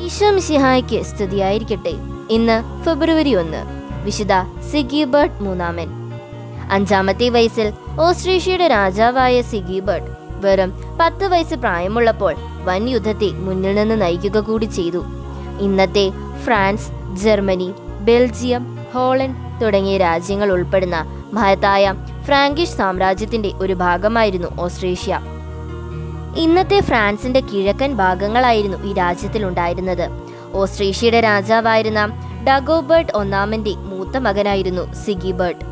ഈശോ മിശിഹായ്ക്ക് സ്തുതിയായിരിക്കട്ടെ. ഇന്ന് ഫെബ്രുവരി ഒന്ന്. വിശുദ്ധ സിഗിബർട്ട് മൂന്നാമൻ. അഞ്ചാമത്തെ വയസ്സിൽ ഓസ്ട്രേഷ്യയുടെ രാജാവായ സിഗിബർട്ട് വെറും പത്ത് വയസ്സ് പ്രായമുള്ളപ്പോൾ വൻ യുദ്ധത്തെ മുന്നിൽ നിന്ന് നയിക്കുക കൂടി ചെയ്തു. ഇന്നത്തെ ഫ്രാൻസ് ജർമ്മനി ബെൽജിയം ഹോളണ്ട് തുടങ്ങിയ രാജ്യങ്ങൾ ഉൾപ്പെടുന്ന മഹത്തായ ഫ്രാങ്കിഷ് സാമ്രാജ്യത്തിന്റെ ഒരു ഭാഗമായിരുന്നു ഓസ്ട്രേഷ്യ. ഇന്നത്തെ ഫ്രാൻസിന്റെ കിഴക്കൻ ഭാഗങ്ങളായിരുന്നു ഈ രാജ്യത്തിൽ ഉണ്ടായിരുന്നത് ഓസ്ട്രേഷ്യയുടെ രാജാവായിരുന്ന ഡഗോബർട്ട് ഒന്നാമന്റെ മൂത്ത മകനായിരുന്നു സിഗിബർട്ട്.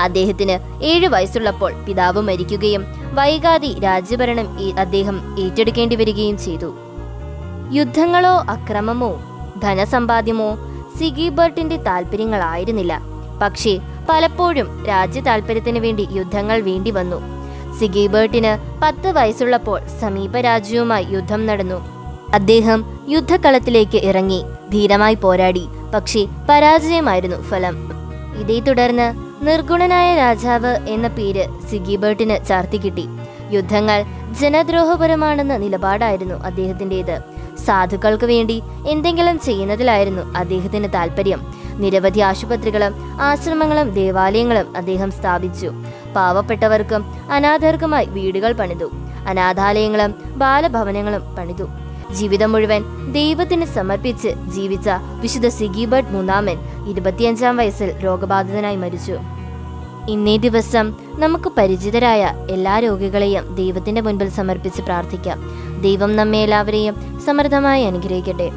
അദ്ദേഹത്തിന് ഏഴു വയസ്സുള്ളപ്പോൾ പിതാവ് മരിക്കുകയും വൈകാതെ രാജ്യഭരണം അദ്ദേഹം ഏറ്റെടുക്കേണ്ടി വരികയും ചെയ്തു. യുദ്ധങ്ങളോ അക്രമമോ ധനസമ്പാദ്യമോ സിഗിബർട്ടിന്റെ താല്പര്യങ്ങളായിരുന്നില്ല പക്ഷേ പലപ്പോഴും രാജ്യ താല്പര്യത്തിന് വേണ്ടി യുദ്ധങ്ങൾ വേണ്ടി വന്നു. സിഗിബർട്ടിന് പത്ത് വയസ്സുള്ളപ്പോൾ സമീപ രാജ്യവുമായി യുദ്ധം നടന്നു. അദ്ദേഹം യുദ്ധക്കളത്തിലേക്ക് ഇറങ്ങി. ധീരമായി പോരാടി. പക്ഷേ പരാജയമായിരുന്നു ഫലം. ഇതേ തുടർന്ന് നിർഗുണനായ രാജാവ് എന്ന പേര് സിഗീബേർട്ടിന് ചാർത്തിക്കിട്ടി യുദ്ധങ്ങൾ ജനദ്രോഹപരമാണെന്ന നിലപാടായിരുന്നു അദ്ദേഹത്തിന്റെത്. സാധുക്കൾക്ക് വേണ്ടി എന്തെങ്കിലും ചെയ്യുന്നതിലായിരുന്നു അദ്ദേഹത്തിന് താല്പര്യം നിരവധി ആശുപത്രികളും ആശ്രമങ്ങളും ദേവാലയങ്ങളും അദ്ദേഹം സ്ഥാപിച്ചു. പാവപ്പെട്ടവർക്കും അനാഥർക്കുമായി വീടുകൾ പണിതു. അനാഥാലയങ്ങളും ബാലഭവനങ്ങളും പണിതു. ജീവിതം മുഴുവൻ ദൈവത്തിന് സമർപ്പിച്ച് ജീവിച്ച വിശുദ്ധ സിഗിബട്ട് മൂന്നാമൻ ഇരുപത്തിയഞ്ചാം വയസ്സിൽ രോഗബാധിതനായി മരിച്ചു. ഇന്നേ ദിവസം നമുക്ക് പരിചിതരായ എല്ലാ രോഗികളെയും ദൈവത്തിന്റെ മുൻപിൽ സമർപ്പിച്ച് പ്രാർത്ഥിക്കാം. ദൈവം നമ്മെ എല്ലാവരെയും സമൃദ്ധമായി അനുഗ്രഹിക്കട്ടെ.